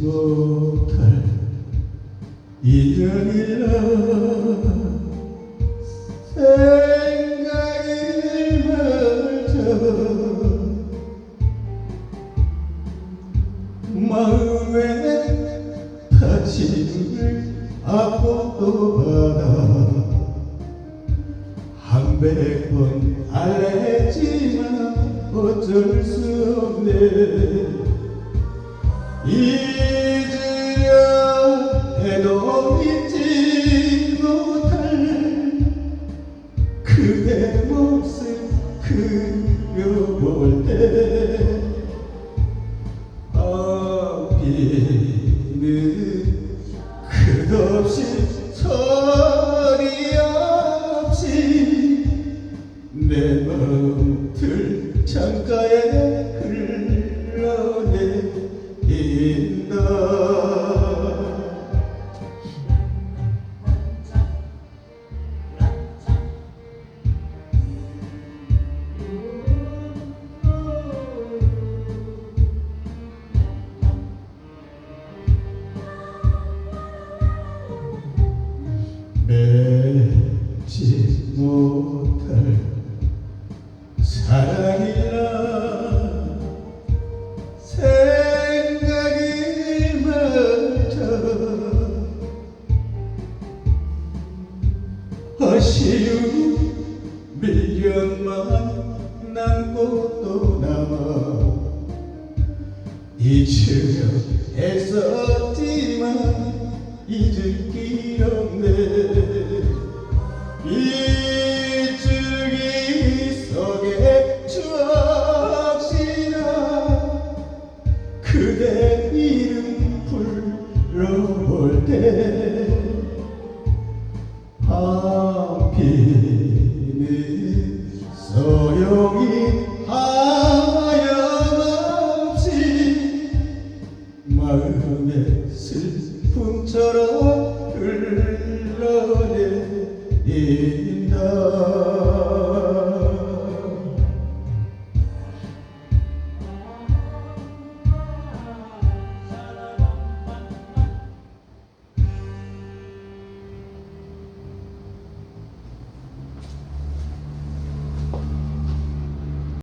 못할 인연이라 생각이 멀져 마음에 다짐을 아무도 받아 한백 번 알았지만 어쩔 수 없네 잊으려 해도 잊지 못할 그대 모습 그려볼 때 앞이는 끝없이 소 맺지 못할 사랑이라 생각이 많다. 아쉬운 미련만 남고 또 남아. 잊으려 애썼지만 잊을 길 없네 이 줄기 속에 추억시나 그대 이름 불러볼 때